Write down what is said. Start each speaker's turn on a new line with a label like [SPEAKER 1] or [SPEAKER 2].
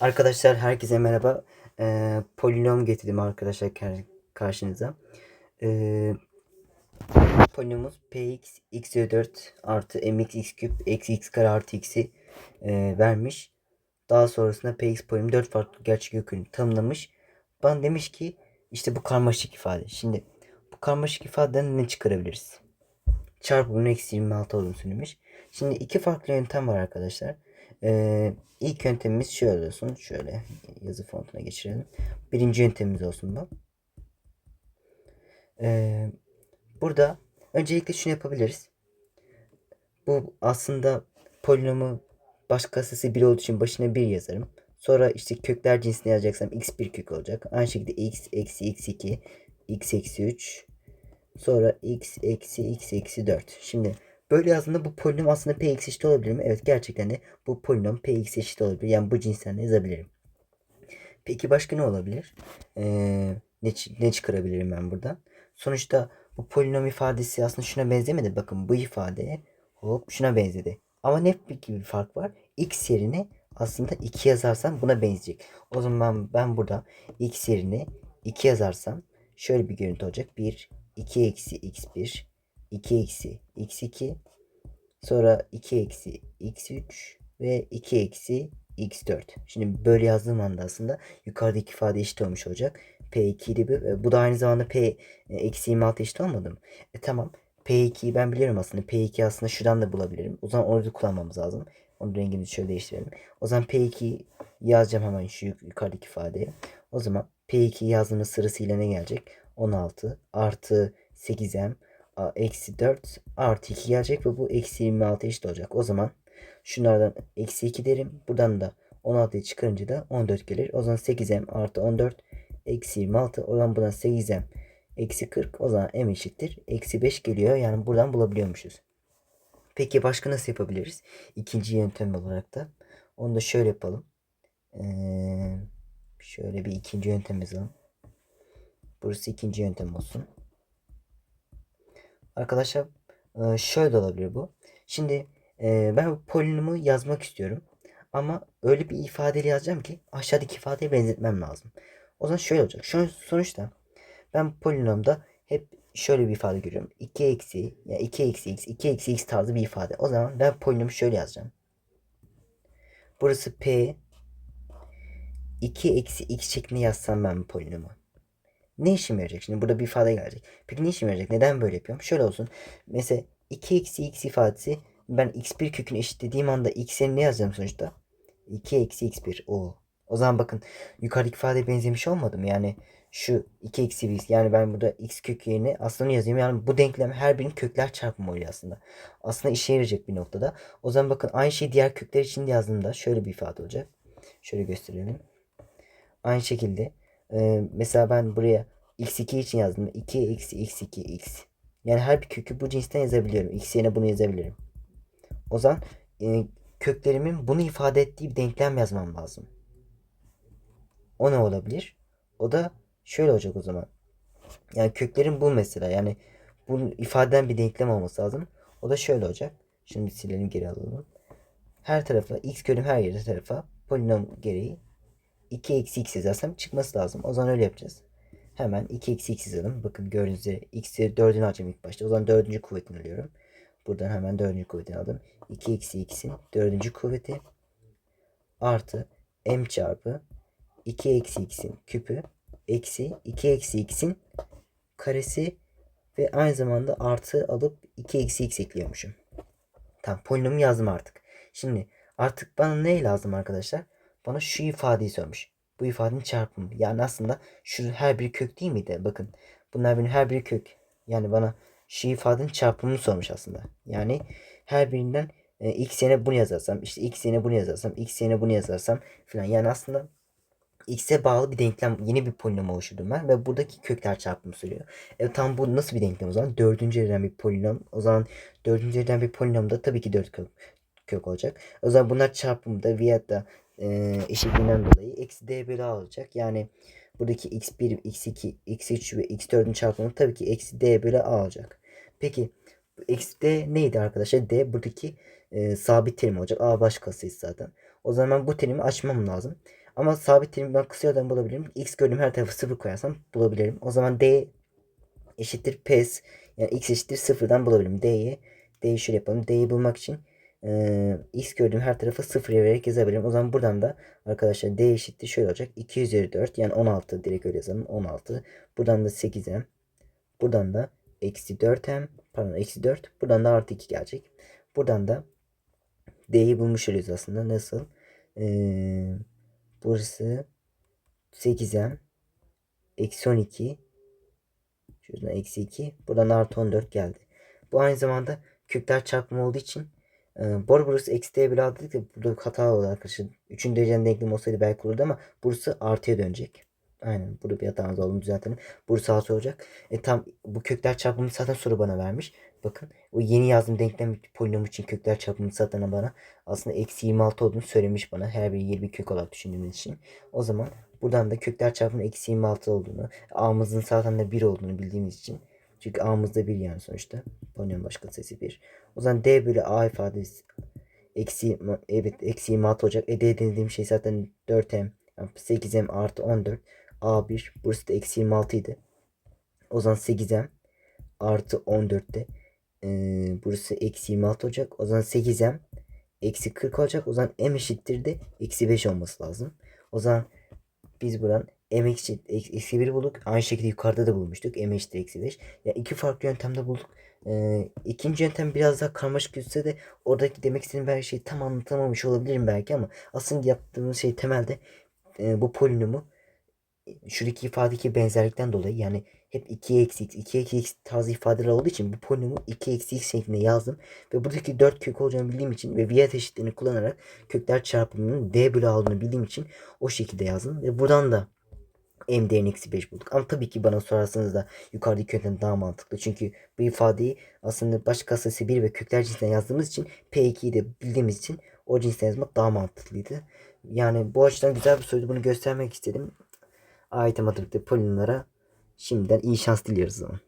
[SPEAKER 1] Arkadaşlar herkese merhaba. Ee, polinom getirdim arkadaşlar kar- karşınıza. Ee, polinomumuz px x üzeri 4 artı mx x küp eksi x kare artı x'i e, vermiş. Daha sonrasında px polinomu 4 farklı gerçek kökünü tanımlamış. Bana demiş ki işte bu karmaşık ifade. Şimdi bu karmaşık ifadeden ne çıkarabiliriz? Çarpımının eksi 26 olduğunu söylemiş. Şimdi iki farklı yöntem var arkadaşlar. Ee, ilk yöntemimiz şöyle olsun. Şöyle yazı fontuna geçirelim. Birinci yöntemimiz olsun bu. Ee, burada öncelikle şunu yapabiliriz. Bu aslında polinomu baş kasası 1 olduğu için başına 1 yazarım. Sonra işte kökler cinsini yazacaksam x1 kök olacak. Aynı şekilde x eksi x2 x eksi 3 sonra x eksi x eksi 4. Şimdi Böyle yazdığında bu polinom aslında px eşit olabilir mi? Evet gerçekten de bu polinom px eşit olabilir. Yani bu cinsten de yazabilirim. Peki başka ne olabilir? Ee, ne, ne çıkarabilirim ben buradan? Sonuçta bu polinom ifadesi aslında şuna benzemedi. Bakın bu ifade hop şuna benzedi. Ama ne gibi bir fark var? x yerine aslında 2 yazarsam buna benzeyecek. O zaman ben burada x yerine 2 yazarsam şöyle bir görüntü olacak. 1, 2 eksi x1 2 eksi x2 sonra 2 eksi x3 ve 2 eksi x4. Şimdi böyle yazdığım anda aslında yukarıdaki ifade eşit olmuş olacak. P2 idi bu. Bu da aynı zamanda P e, eksi 26 eşit olmadı mı? E tamam. P2'yi ben biliyorum aslında. P2 aslında şuradan da bulabilirim. O zaman orada kullanmamız lazım. Onun rengini şöyle değiştirelim. O zaman P2 yazacağım hemen şu yukarıdaki ifadeye. O zaman P2 yazdığımız sırasıyla ne gelecek? 16 artı 8m eksi 4 artı 2 gelecek ve bu eksi 26 eşit olacak. O zaman şunlardan eksi 2 derim. Buradan da 16'yı çıkarınca da 14 gelir. O zaman 8m artı 14 eksi 26. O zaman buradan 8m eksi 40. O zaman m eşittir. Eksi 5 geliyor. Yani buradan bulabiliyormuşuz. Peki başka nasıl yapabiliriz? İkinci yöntem olarak da. Onu da şöyle yapalım. Ee, şöyle bir ikinci yöntem yazalım. Burası ikinci yöntem olsun. Arkadaşlar e, şöyle olabilir bu. Şimdi e, ben polinomu yazmak istiyorum. Ama öyle bir ifadeli yazacağım ki aşağıdaki ifadeye benzetmem lazım. O zaman şöyle olacak. Şu sonuçta ben polinomda hep şöyle bir ifade görüyorum. 2 eksi ya yani 2 eksi x 2 eksi x tarzı bir ifade. O zaman ben polinomu şöyle yazacağım. Burası p 2 eksi x şeklinde yazsam ben polinomu. Ne işime yarayacak? Şimdi burada bir ifade gelecek. Peki ne işime yarayacak? Neden böyle yapıyorum? Şöyle olsun. Mesela 2 eksi x ifadesi ben x1 kökünü eşitlediğim anda x'e ne yazacağım sonuçta? 2 eksi x1. O. O zaman bakın yukarıdaki ifade benzemiş olmadı mı? Yani şu 2 eksi 1 yani ben burada x kök yerine aslında yazayım. Yani bu denklem her birinin kökler çarpımı oluyor aslında. Aslında işe yarayacak bir noktada. O zaman bakın aynı şeyi diğer kökler için de yazdığımda şöyle bir ifade olacak. Şöyle gösterelim. Aynı şekilde ee, mesela ben buraya x2 için yazdım. 2 eksi x2 x. Yani her bir kökü bu cinsten yazabiliyorum. X yerine bunu yazabilirim. O zaman e, köklerimin bunu ifade ettiği bir denklem yazmam lazım. O ne olabilir? O da şöyle olacak o zaman. Yani köklerin bu mesela. Yani bunu ifadeden bir denklem olması lazım. O da şöyle olacak. Şimdi silelim geri alalım. Her tarafa x körüm her yere tarafa polinom gereği 2 eksi x yazarsam çıkması lazım. O zaman öyle yapacağız. Hemen 2 eksi x yazalım. Bakın gördüğünüz üzere x'i 4'ünü alacağım ilk başta. O zaman 4. kuvvetini alıyorum. Buradan hemen 4. kuvvetini aldım. 2 eksi x'in 4. kuvveti artı m çarpı 2 eksi x'in küpü eksi 2 eksi x'in karesi ve aynı zamanda artı alıp 2 eksi x ekliyormuşum. Tamam polinomu yazdım artık. Şimdi artık bana ne lazım arkadaşlar? Bana şu ifadeyi sormuş. Bu ifadenin çarpımı. Yani aslında şu her bir kök değil miydi? Bakın bunlar benim her biri kök. Yani bana şu ifadenin çarpımını sormuş aslında. Yani her birinden e, x yerine bunu yazarsam, işte x yerine bunu yazarsam, x yerine bunu yazarsam filan. Yani aslında x'e bağlı bir denklem, yeni bir polinom oluşturdum ben ve buradaki kökler çarpımı söylüyor. E tam bu nasıl bir denklem o zaman? Dördüncü dereceden bir polinom. O zaman dördüncü dereceden bir polinomda tabii ki dört kök, kök olacak. O zaman bunlar çarpımda veyahut da e, eşitliğinden dolayı eksi d bölü a olacak. Yani buradaki x1, x2, x3 ve x4'ün çarpımı tabii ki eksi d bölü a olacak. Peki eksi d neydi arkadaşlar? d buradaki e, sabit terim olacak. a baş kasayız zaten. O zaman bu terimi açmam lazım. Ama sabit terimi ben kısa bulabilirim. X gördüğüm her tarafı 0 koyarsam bulabilirim. O zaman D eşittir PS yani X eşittir 0'dan bulabilirim. D'yi D'yi şöyle yapalım. D'yi bulmak için e, X gördüğüm her tarafı 0 vererek yazabilirim. O zaman buradan da arkadaşlar D eşittir şöyle olacak. 2 üzeri 4 yani 16 direkt öyle yazalım. 16. Buradan da 8M. Buradan da eksi 4M. Pardon eksi 4. Buradan da artı 2 gelecek. Buradan da D'yi bulmuş oluyoruz aslında. Nasıl? Ee, burası 8M. Eksi 12. Şuradan eksi 2. Buradan da artı 14 geldi. Bu aynı zamanda kökler çarpımı olduğu için e, bu burası eksi D bile aldık da burada hata oldu arkadaşlar. Üçüncü dereceden denklem olsaydı belki olurdu ama burası artıya dönecek. Aynen burada bir hatamız olduğunu düzeltelim. Burası artı olacak. E tam bu kökler çarpımı zaten soru bana vermiş. Bakın o yeni yazdığım denklem polinom için kökler çarpımı zaten bana aslında eksi 26 olduğunu söylemiş bana. Her biri 20 kök olarak düşündüğümüz için. O zaman buradan da kökler çarpımı eksi 26 olduğunu, a'mızın zaten de 1 olduğunu bildiğimiz için. Çünkü a'mızda 1 yani sonuçta. Polinom başka sesi 1. O zaman d bölü a ifadesi eksi evet eksi 26 olacak. E d dediğim şey zaten 4m. Yani 8m artı 14. a1 burası da eksi 26 idi. O zaman 8m artı 14'te ee, burası eksi 26 olacak. O zaman 8m eksi 40 olacak. O zaman m eşittir de eksi 5 olması lazım. O zaman biz buradan m eksi, eksi 1 bulduk. Aynı şekilde yukarıda da bulmuştuk. m eşittir eksi 5. Ya iki farklı yöntemde bulduk. Ee, ikinci yöntem biraz daha karmaşık gözükse de oradaki demek istediğim belki şeyi tam anlatamamış olabilirim belki ama aslında yaptığımız şey temelde e, bu polinomu şuradaki ifadedeki benzerlikten dolayı yani hep 2 eksi x, 2 eksi x tarzı ifadeler olduğu için bu polinomu 2 eksi x şeklinde yazdım. Ve buradaki 4 kök olacağını bildiğim için ve Wiener eşitliğini kullanarak kökler çarpımının d bölü aldığını bildiğim için o şekilde yazdım. Ve buradan da m değerini eksi 5 bulduk. Ama tabii ki bana sorarsanız da yukarıdaki yöntem daha mantıklı. Çünkü bu ifadeyi aslında baş kasası 1 ve kökler cinsinden yazdığımız için P2'yi de bildiğimiz için o cinsinden yazmak daha mantıklıydı. Yani bu açıdan güzel bir soruydu. Bunu göstermek istedim. Ait matematikte polinomlara şimdiden iyi şans diliyoruz zaman.